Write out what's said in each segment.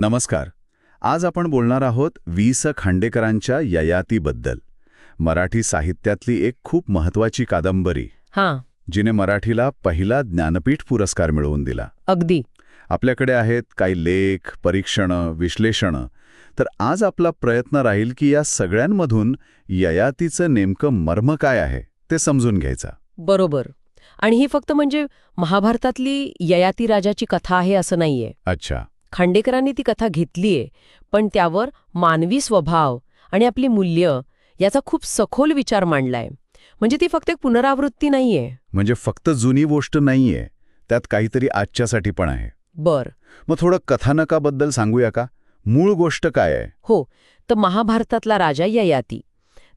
नमस्कार. आज आपण बोलणार आहोत वि स खांडेकरांच्या ययातीबद्दल. मराठी साहित्यातली एक खूप महत्वाची कादंबरी. हां. जिने मराठीला पहिला ज्ञानपीठ पुरस्कार मिळवून दिला. अगदी. आपल्याकडे आहेत काही लेख परीक्षणं विश्लेषणं. तर आज आपला प्रयत्न राहील की या सगळ्यांमधून ययातीचं नेमकं मर्म काय आहे ते समजून घ्यायचं. बरोबर. आणि ही फक्त म्हणजे महाभारतातली ययाती राजाची कथा आहे असं नाहीये. अच्छा. खांडेकरांनी ती कथा घेतलीये पण त्यावर मानवी स्वभाव आणि आपली मूल्य याचा खूप सखोल विचार मांडलाय. म्हणजे ती फक्त एक पुनरावृत्ती नाहीये. म्हणजे फक्त जुनी गोष्ट नाहीये त्यात काहीतरी आजच्यासाठी पण आहे. बर. मग थोडं कथानकाबद्दल सांगूया का? मूळ गोष्ट काय आहे? हो तर महाभारतातला राजा ययाती.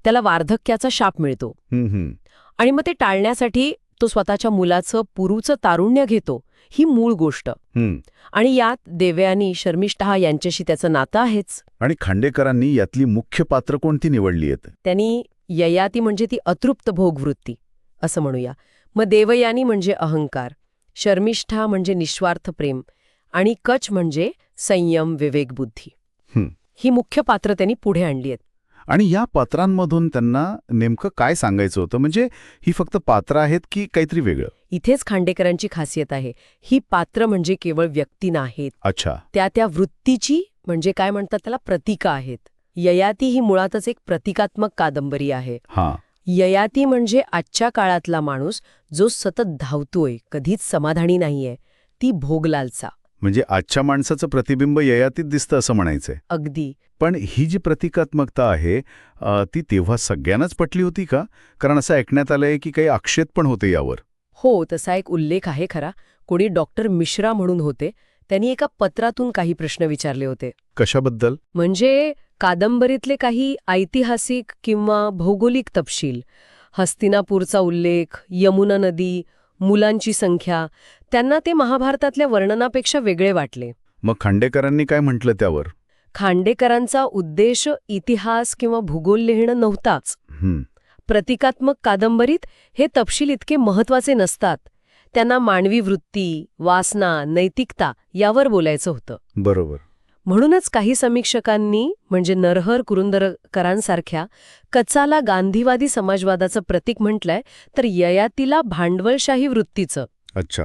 त्याला वार्धक्याचा शाप मिळतो. हं, हं. आणि मग ते टाळण्यासाठी तो स्वतःच्या मुलाचं पुरूचं तारुण्य घेतो. ही मूळ गोष्ट. आणि यात देवयानी शर्मिष्ठा यांच्याशी त्याचं नातं आहेच. आणि खांडेकरांनी यातली मुख्य पात्र कोणती निवडली आहेत? त्यांनी ययाती म्हणजे ती अतृप्त भोगवृत्ती असं म्हणूया. मग देवयानी म्हणजे अहंकार शर्मिष्ठा म्हणजे निस्वार्थ प्रेम आणि कच म्हणजे संयम विवेकबुद्धी हं. ही मुख्य पात्र त्यांनी पुढे आणली आहेत. आणि या पात्रांमधून त्यांना नेमकं काय सांगायचं होतं? म्हणजे ही फक्त पात्र आहेत की काहीतरी वेगळं? इथेच खांडेकरांची खासियत आहे. ही पात्र म्हणजे केवळ व्यक्ती नाहीत. अच्छा. त्या त्या वृत्तीची म्हणजे काय म्हणतात त्याला? प्रतीका आहेत. ययाती ही मुळातच एक प्रतिकात्मक कादंबरी आहे. हां. ययाती म्हणजे आजच्या काळातला माणूस जो सतत धावतोय कधीच समाधानी नाहीये. ती भोगलालचा म्हणजे आजच्या माणसाचं प्रतिबिंब ययातीत दिसतं असं म्हणायचंय. अगदी. पण ही जी प्रतिकात्मकता आहे ती तेव्हा सगळ्यांनाच पटली होती का? कारण असं ऐकण्यात आलंय की काही आक्षेप पण होते यावर. हो तसा एक उल्लेख आहे खरा. कोणी डॉक्टर मिश्रा म्हणून होते त्यांनी एका पत्रातून काही प्रश्न विचारले होते. कशाबद्दल? म्हणजे कादंबरीतले काही ऐतिहासिक किंवा भौगोलिक तपशील हस्तिनापूरचा उल्लेख यमुना नदी मुलांची संख्या त्यांना ते महाभारतातल्या वर्णनापेक्षा वेगळे वाटले. मग खांडेकरांनी काय म्हटलं त्यावर? खांडेकरांचा उद्देश इतिहास किंवा भूगोल लिहिणं नव्हताच. प्रतिकात्मक कादंबरीत हे तपशील इतके महत्त्वाचे नसतात. त्यांना मानवी वृत्ती वासना नैतिकता यावर बोलायचं होतं. बरोबर. म्हणूनच काही समीक्षकांनी म्हणजे नरहर कुरुंदरकरांसारख्या कचाला गांधीवादी समाजवादाचं प्रतीक म्हटलंय तर ययातीला भांडवलशाही वृत्तीचं. अच्छा.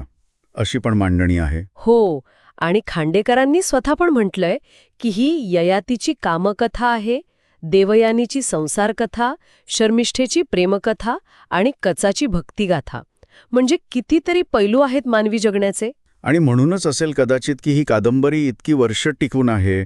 अशी पण मांडणी आहे. हो. आणि खांडेकरांनी स्वतः पण म्हटलंय की ही ययातीची कामकथा आहे देवयानीची संसारकथा शर्मिष्ठेची प्रेमकथा आणि कचाची भक्तिगाथा. म्हणजे कितीतरी पैलू आहेत मानवी जगण्याचे. आणि म्हणूनच असेल कदाचित की ही कादंबरी इतकी वर्ष टिकून आहे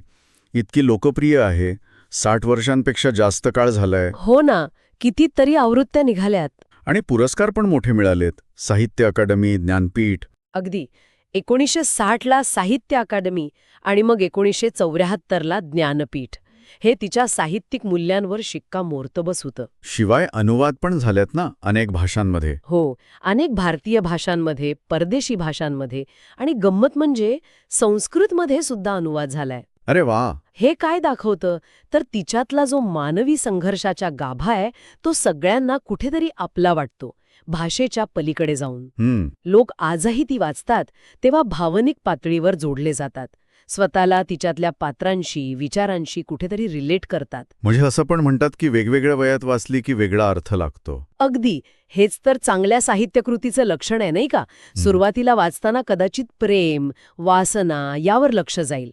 इतकी लोकप्रिय आहे साठ वर्षांपेक्षा जास्त काळ झालाय. हो ना कितीतरी आवृत्त्या निघाल्यात. आणि पुरस्कार पण मोठे मिळालेत साहित्य अकादमी ज्ञानपीठ. अगदी एकोणीसशे साठला साहित्य अकादमी आणि मग एकोणीसशे चौऱ्याहत्तरला ज्ञानपीठ. हे तिच्या साहित्यिक मूल्यांवर शिक्कामोर्तब होतं. शिवाय अनुवाद पण झाल्यात ना अनेक भाषांमध्ये? हो अनेक भारतीय भाषांमध्ये परदेशी भाषांमध्ये आणि गंमत म्हणजे संस्कृतमध्ये सुद्धा अनुवाद झालाय. अरे वा! हे काय दाखवतं? तर तिच्यातला जो मानवी संघर्षाचा गाभा आहे तो सगळ्यांना कुठेतरी आपला वाटतो भाषेच्या पलीकडे जाऊन. लोक आजही ती वाचतात तेव्हा भावनिक पातळीवर जोडले जातात. स्वतःला तिच्यातल्या पात्रांशी विचारांशी कुठेतरी रिलेट करतात. म्हणजे असं पण म्हणतात की वेगवेगळ्या वयात वाचली की वेगळा अर्थ लागतो. अगदी. हेच तर चांगल्या साहित्यकृतीचं लक्षण आहे नाही का? सुरुवातीला वाचताना कदाचित प्रेम वासना यावर लक्ष जाईल.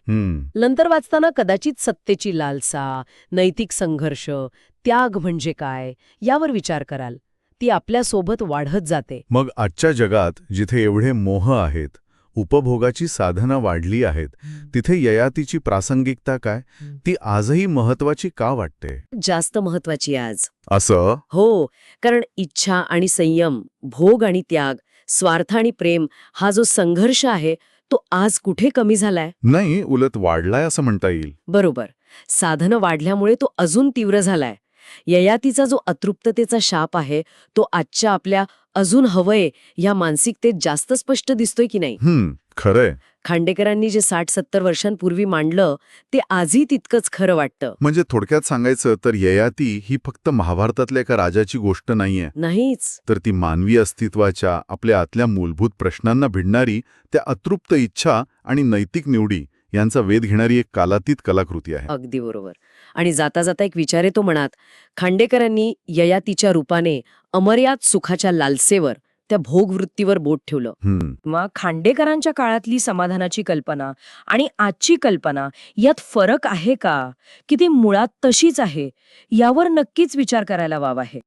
नंतर वाचताना कदाचित सत्तेची लालसा नैतिक संघर्ष त्याग म्हणजे काय यावर विचार कराल. ती आपल्यासोबत वाढत जाते. मग आजच्या जगात जिथे एवढे मोह आहेत उपभोगाची साधनं वाढली आहेत. तिथे ययातीची प्रासंगिकता काय? ती आजही महत्वाची का वाटते? जास्त महत्वाची आज. असं? हो कारण इच्छा आणि संयम भोग आणि त्याग स्वार्थ आणि प्रेम हा जो संघर्ष आहे तो आज कुठे कमी झालाय? नाही उलट वाढलाय असं म्हणता येईल. बरोबर. साधनं वाढल्यामुळे तो अजून तीव्र झालाय. ययातीचा जो अतृप्ततेचा शाप आहे तो आजच्या आपल्या अजून हवंय या मानसिकतेत जास्त स्पष्ट दिसतोय की नाही? हम्म खरंय. खांडेकरांनी जे साठ सत्तर वर्षांपूर्वी मांडलं ते आजही तितकंच खरं वाटतं. म्हणजे थोडक्यात सांगायचं तर ययाती ही फक्त महाभारतातल्या एका राजाची गोष्ट नाहीये. नाहीच. तर ती मानवी अस्तित्वाच्या आपल्या आतल्या मूलभूत प्रश्नांना भिडणारी त्या अतृप्त इच्छा आणि नैतिक निवडी यांचा वेध घेणारी एक कालातीत कलाकृती आहे. अगदी बरोबर. आणि जाता जाता एक विचार येतो मनात खांडेकरांनी ययातीच्या रूपाने अमर्याद सुखाच्या लालसेवर त्या भोगवृत्तीवर बोट ठेवलं. हम्म. किंवा खांडेकरांच्या काळातली समाधानाची कल्पना आणि आजची कल्पना यात फरक आहे का? की ती मुळात तशीच आहे? यावर नक्कीच विचार करायला वाव आहे.